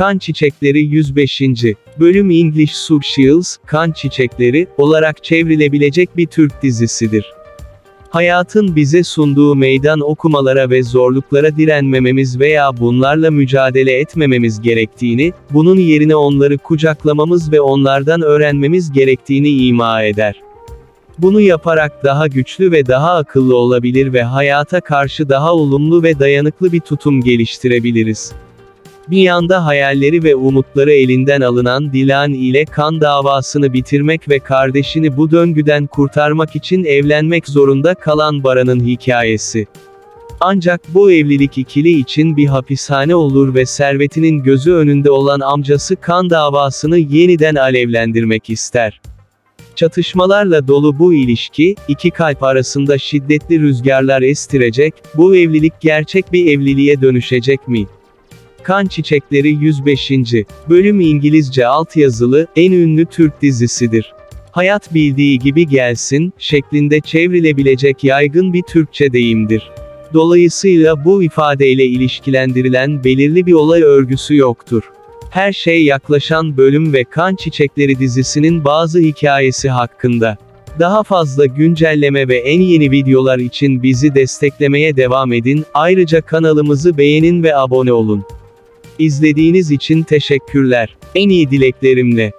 Kan Çiçekleri 105. Bölüm English Subshields, Kan Çiçekleri, olarak çevrilebilecek bir Türk dizisidir. Hayatın bize sunduğu meydan okumalara ve zorluklara direnmememiz veya bunlarla mücadele etmememiz gerektiğini, bunun yerine onları kucaklamamız ve onlardan öğrenmemiz gerektiğini ima eder. Bunu yaparak daha güçlü ve daha akıllı olabilir ve hayata karşı daha olumlu ve dayanıklı bir tutum geliştirebiliriz. Bir yanda hayalleri ve umutları elinden alınan Dilan ile kan davasını bitirmek ve kardeşini bu döngüden kurtarmak için evlenmek zorunda kalan Baran'ın hikayesi. Ancak bu evlilik ikili için bir hapishane olur ve servetinin gözü önünde olan amcası kan davasını yeniden alevlendirmek ister. Çatışmalarla dolu bu ilişki, iki kalp arasında şiddetli rüzgarlar estirecek, bu evlilik gerçek bir evliliğe dönüşecek mi? Kan Çiçekleri 105. Bölüm İngilizce altyazılı, en ünlü Türk dizisidir. Hayat bildiği gibi gelsin, şeklinde çevrilebilecek yaygın bir Türkçe deyimdir. Dolayısıyla bu ifadeyle ilişkilendirilen belirli bir olay örgüsü yoktur. Her şey yaklaşan bölüm ve Kan Çiçekleri dizisinin bazı hikayesi hakkında. Daha fazla güncelleme ve en yeni videolar için bizi desteklemeye devam edin, ayrıca kanalımızı beğenin ve abone olun. İzlediğiniz için teşekkürler. En iyi dileklerimle.